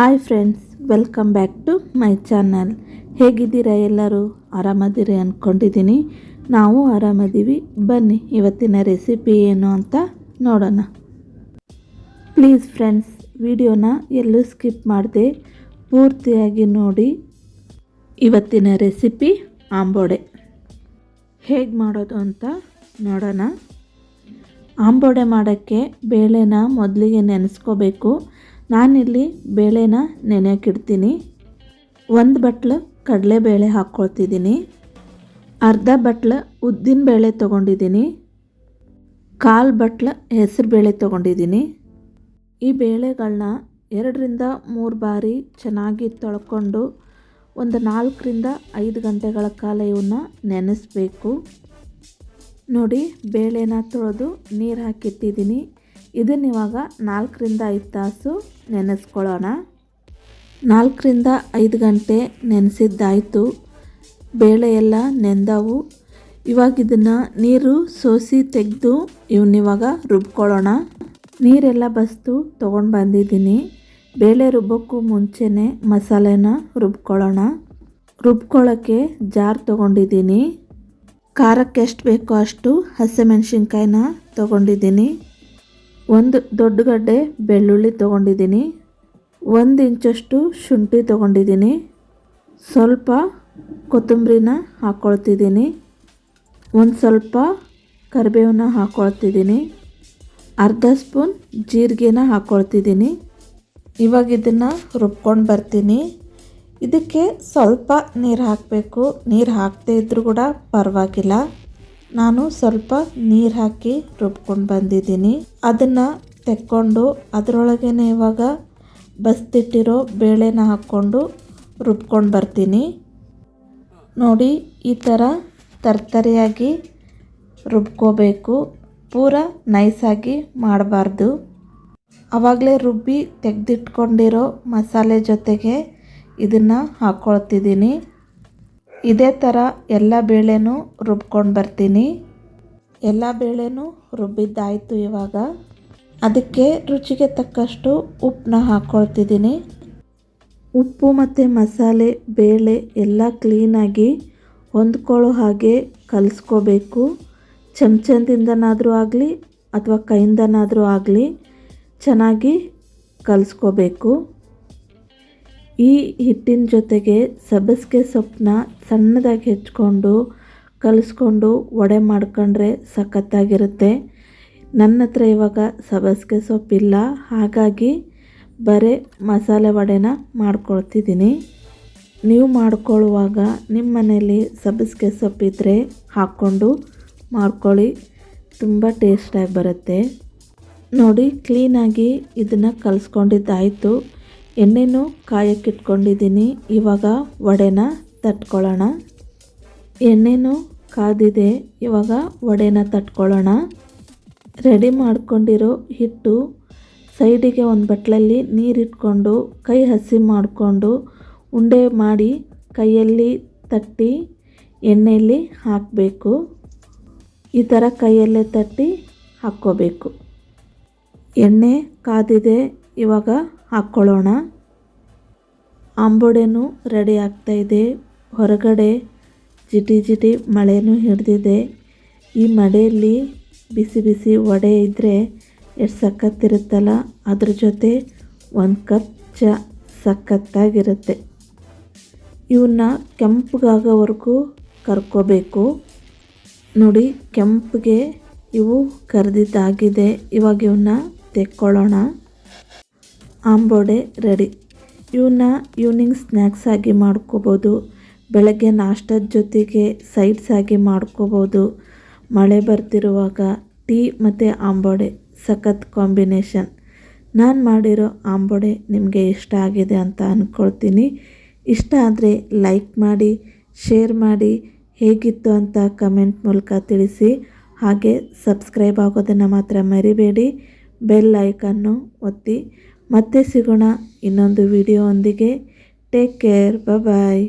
Hi friends, welcome back to my channel. ಹೇಗಿದ್ದೀರಾ ಎಲ್ಲರೂ? ಆರಾಮದಿರಿ ಅಂದ್ಕೊಂಡಿದ್ದೀನಿ ನಾವು ಆರಾಮದೀವಿ. ಬನ್ನಿ, ಇವತ್ತಿನ ರೆಸಿಪಿ ಏನು ಅಂತ ನೋಡೋಣ. ಪ್ಲೀಸ್ ಫ್ರೆಂಡ್ಸ್, ವಿಡಿಯೋನ ಎಲ್ಲೂ ಸ್ಕಿಪ್ ಮಾಡದೆ ಪೂರ್ತಿಯಾಗಿ ನೋಡಿ. ಇವತ್ತಿನ ರೆಸಿಪಿ ಆಂಬೋಡೆ. ಹೇಗೆ ಮಾಡೋದು ಅಂತ ನೋಡೋಣ. ಆಂಬೋಡೆ ಮಾಡೋಕ್ಕೆ ಬೇಳೆನ ಮೊದಲಿಗೆ ನೆನೆಸ್ಕೋಬೇಕು. ನಾನಿಲ್ಲಿ ಬೇಳೆನ ನೆನೆಯೋಕ್ಕಿಡ್ತೀನಿ ಒಂದು ಬಟ್ಲು ಕಡಲೆಬೇಳೆ ಹಾಕ್ಕೊಳ್ತಿದ್ದೀನಿ ಅರ್ಧ ಬಟ್ಲು ಉದ್ದಿನ ಬೇಳೆ ತೊಗೊಂಡಿದ್ದೀನಿ. ಕಾಲು ಬಟ್ಲು ಹೆಸರು ಬೇಳೆ ತೊಗೊಂಡಿದ್ದೀನಿ. ಈ ಬೇಳೆಗಳನ್ನ ಎರಡರಿಂದ ಮೂರು ಬಾರಿ ಚೆನ್ನಾಗಿ ತೊಳ್ಕೊಂಡು ಒಂದು ನಾಲ್ಕರಿಂದ ಐದು ಗಂಟೆಗಳ ಕಾಲ ಇವನ್ನ ನೆನೆಸಬೇಕು. ನೋಡಿ, ಬೇಳೆನ ತೊಳೆದು ನೀರು ಹಾಕಿಟ್ಟಿದ್ದೀನಿ. ಇದನ್ನ ಇವಾಗ ನಾಲ್ಕರಿಂದ ಐದು ತಾಸು ನೆನೆಸ್ಕೊಳ್ಳೋಣ. ನಾಲ್ಕರಿಂದ ಐದು ಗಂಟೆ ನೆನೆಸಿದ್ದಾಯಿತು. ಬೇಳೆ ಎಲ್ಲ ನೆಂದವು. ಇವಾಗ ಇದನ್ನು ನೀರು ಸೋಸಿ ತೆಗೆದು ಇವನ್ನಿವಾಗ ರುಬ್ಕೊಳ್ಳೋಣ. ನೀರೆಲ್ಲ ಬಸ್ತು ತೊಗೊಂಡು ಬಂದಿದ್ದೀನಿ. ಬೇಳೆ ರುಬ್ಬೋಕ್ಕೂ ಮುಂಚೆನೇ ಮಸಾಲೆನ ರುಬ್ಕೊಳ್ಳೋಣ. ರುಬ್ಕೊಳ್ಳೋಕ್ಕೆ ಜಾರ್ ತೊಗೊಂಡಿದ್ದೀನಿ. ಖಾರಕ್ಕೆ ಎಷ್ಟು ಬೇಕೋ ಅಷ್ಟು ಹಸಿಮೆಣ್ಸಿನ್ಕಾಯಿನ ತೊಗೊಂಡಿದ್ದೀನಿ. ಒಂದು ದೊಡ್ಡ ಗಡ್ಡೆ ಬೆಳ್ಳುಳ್ಳಿ ತೊಗೊಂಡಿದ್ದೀನಿ, ಒಂದು ಇಂಚಷ್ಟು ಶುಂಠಿ ತೊಗೊಂಡಿದ್ದೀನಿ, ಸ್ವಲ್ಪ ಕೊತ್ತಂಬರಿನ ಹಾಕ್ಕೊಳ್ತಿದ್ದೀನಿ ಒಂದು ಸ್ವಲ್ಪ ಕರಿಬೇವನ್ನ ಹಾಕ್ಕೊಳ್ತಿದ್ದೀನಿ ಅರ್ಧ ಸ್ಪೂನ್ ಜೀರಿಗೆನ ಹಾಕ್ಕೊಳ್ತಿದ್ದೀನಿ ಇವಾಗ ಇದನ್ನು ರುಬ್ಕೊಂಡು ಬರ್ತೀನಿ. ಇದಕ್ಕೆ ಸ್ವಲ್ಪ ನೀರು ಹಾಕಬೇಕು. ನೀರು ಹಾಕದೇ ಇದ್ದರೂ ಕೂಡ ಪರವಾಗಿಲ್ಲ. ನಾನು ಸ್ವಲ್ಪ ನೀರು ಹಾಕಿ ರುಬ್ಕೊಂಡು ಬಂದಿದ್ದೀನಿ. ಅದನ್ನು ತೆಕ್ಕೊಂಡು ಅದರೊಳಗೇ ಇವಾಗ ಬಸ್ತಿಟ್ಟಿರೋ ಬೇಳೆನ ಹಾಕ್ಕೊಂಡು ರುಬ್ಕೊಂಡು ಬರ್ತೀನಿ. ನೋಡಿ, ಈ ಥರ ತರ್ತರಿಯಾಗಿ ರುಬ್ಕೋಬೇಕು. ಪೂರ ನೈಸಾಗಿ ಮಾಡಬಾರ್ದು. ಆವಾಗಲೇ ರುಬ್ಬಿ ತೆಗೆದಿಟ್ಕೊಂಡಿರೋ ಮಸಾಲೆ ಜೊತೆಗೆ ಇದನ್ನು ಹಾಕ್ಕೊಳ್ತಿದ್ದೀನಿ ಇದೇ ಥರ ಎಲ್ಲ ಬೇಳೆನೂ ರುಬ್ಕೊಂಡು ಬರ್ತೀನಿ. ಎಲ್ಲ ಬೇಳೆನೂ ರುಬ್ಬಿದ್ದಾಯಿತು ಇವಾಗ. ಅದಕ್ಕೆ ರುಚಿಗೆ ತಕ್ಕಷ್ಟು ಉಪ್ಪನ್ನ ಹಾಕ್ಕೊಳ್ತಿದ್ದೀನಿ ಉಪ್ಪು ಮತ್ತು ಮಸಾಲೆ, ಬೇಳೆ ಎಲ್ಲ ಕ್ಲೀನಾಗಿ ಹೊಂದ್ಕೊಳ್ಳೋ ಹಾಗೆ ಕಲಿಸ್ಕೋಬೇಕು. ಚಮಚದಿಂದನಾದರೂ ಆಗಲಿ ಅಥವಾ ಕೈಯಿಂದನಾದರೂ ಆಗಲಿ ಚೆನ್ನಾಗಿ ಕಲಿಸ್ಕೋಬೇಕು. ಈ ಹಿಟ್ಟಿನ ಜೊತೆಗೆ ಸಬ್ಬಸಿಗೆ ಸೊಪ್ಪನ್ನ ಸಣ್ಣದಾಗಿ ಹೆಚ್ಕೊಂಡು, ಕಲಿಸ್ಕೊಂಡು ವಡೆ ಮಾಡ್ಕೊಂಡ್ರೆ ಸಖತ್ತಾಗಿರುತ್ತೆ. ನನ್ನ ಹತ್ರ ಇವಾಗ ಸಬ್ಬಸಿಗೆ ಸೊಪ್ಪಿಲ್ಲ ಹಾಗಾಗಿ ಬರೀ ಮಸಾಲೆ ವಡೆನ ಮಾಡ್ಕೊಳ್ತಿದ್ದೀನಿ. ನೀವು ಮಾಡ್ಕೊಳ್ಳುವಾಗ ನಿಮ್ಮ ಮನೇಲಿ ಸಬ್ಬಸಿಗೆ ಸೊಪ್ಪಿದ್ರೆ ಹಾಕ್ಕೊಂಡು ಮಾಡ್ಕೊಳ್ಳಿ. ತುಂಬ ಟೇಸ್ಟಾಗಿ ಬರುತ್ತೆ. ನೋಡಿ, ಕ್ಲೀನಾಗಿ ಇದನ್ನು ಕಲಿಸ್ಕೊಂಡಿದ್ದಾಯಿತು. ಎಣ್ಣೆನೂ ಕಾಯಕ್ಕಿಟ್ಕೊಂಡಿದ್ದೀನಿ, ಇವಾಗ ವಡೆನ ತಟ್ಕೊಳ್ಳೋಣ. ಎಣ್ಣೆನೂ ಕಾದಿದೆ, ಇವಾಗ ವಡೆನ ತಟ್ಕೊಳ್ಳೋಣ. ರೆಡಿ ಮಾಡ್ಕೊಂಡಿರೋ ಹಿಟ್ಟು ಸೈಡಿಗೆ ಒಂದು ಬಟ್ಲಲ್ಲಿ ನೀರಿಟ್ಕೊಂಡು, ಕೈ ಹಸಿ ಮಾಡಿಕೊಂಡು, ಉಂಡೆ ಮಾಡಿ ಕೈಯಲ್ಲಿ ತಟ್ಟಿ ಎಣ್ಣೆಯಲ್ಲಿ ಹಾಕಬೇಕು. ಈ ಥರ ಕೈಯಲ್ಲೇ ತಟ್ಟಿ ಹಾಕ್ಕೋಬೇಕು. ಎಣ್ಣೆ ಕಾದಿದೆ, ಇವಾಗ ಹಾಕ್ಕೊಳ್ಳೋಣ ಅಂಬೊಡೆನೂ ರೆಡಿ ಆಗ್ತಾ ಇದೆ. ಹೊರಗಡೆ ಜಿಟಿ ಜಿಟಿ ಮಳೆನೂ ಹಿಡಿದಿದೆ. ಈ ಮಳೆಯಲ್ಲಿ ಬಿಸಿ ಬಿಸಿ ವಡೆ ಇದ್ದರೆ ಎಷ್ಟು ಸಖತ್ತಿರುತ್ತಲ್ಲ, ಅದ್ರ ಜೊತೆ ಒಂದು ಕಪ್ ಚ ಸಖತ್ತಾಗಿರುತ್ತೆ. ಇವನ್ನ ಕೆಂಪಗಾಗೋವರೆಗೂ ಕರ್ಕೋಬೇಕು. ನೋಡಿ, ಕೆಂಪಿಗೆ ಇವು ಕರೆದಿದ್ದಾಗಿದೆ. ಇವಾಗ ಇವನ್ನ ತೆಕ್ಕೊಳ್ಳೋಣ. ಆಂಬೋಡೆ ರೆಡಿ. ಇವನ್ನ ಈವ್ನಿಂಗ್ ಸ್ನ್ಯಾಕ್ಸ್ ಆಗಿ ಮಾಡ್ಕೋಬೋದು. ಬೆಳಗ್ಗೆ ನಾಷ್ಟದ ಜೊತೆಗೆ ಸೈಡ್ಸ್ ಆಗಿ ಮಾಡ್ಕೋಬೋದು. ಮಳೆ ಬರ್ತಿರುವಾಗ ಟೀ ಮತ್ತು ಆಂಬೋಡೆ, ಸಖತ್ ಕಾಂಬಿನೇಷನ್. ನಾನು ಮಾಡಿರೋ ಆಂಬೋಡೆ ನಿಮಗೆ ಇಷ್ಟ ಆಗಿದೆ ಅಂತ ಅಂದ್ಕೊಳ್ತೀನಿ ಇಷ್ಟ ಆದರೆ ಲೈಕ್ ಮಾಡಿ ಶೇರ್ ಮಾಡಿ, ಹೇಗಿತ್ತು ಅಂತ ಕಮೆಂಟ್ ಮೂಲಕ ತಿಳಿಸಿ. ಹಾಗೆ ಸಬ್ಸ್ಕ್ರೈಬ್ ಆಗೋದನ್ನು ಮಾತ್ರ ಮರಿಬೇಡಿ. ಬೆಲ್ ಐಕನ್ನು ಒತ್ತಿ. ಮತ್ತೆ ಸಿಗೋಣ ಇನ್ನೊಂದು ವಿಡಿಯೋ ಒಂದಿಗೆ. Take care bye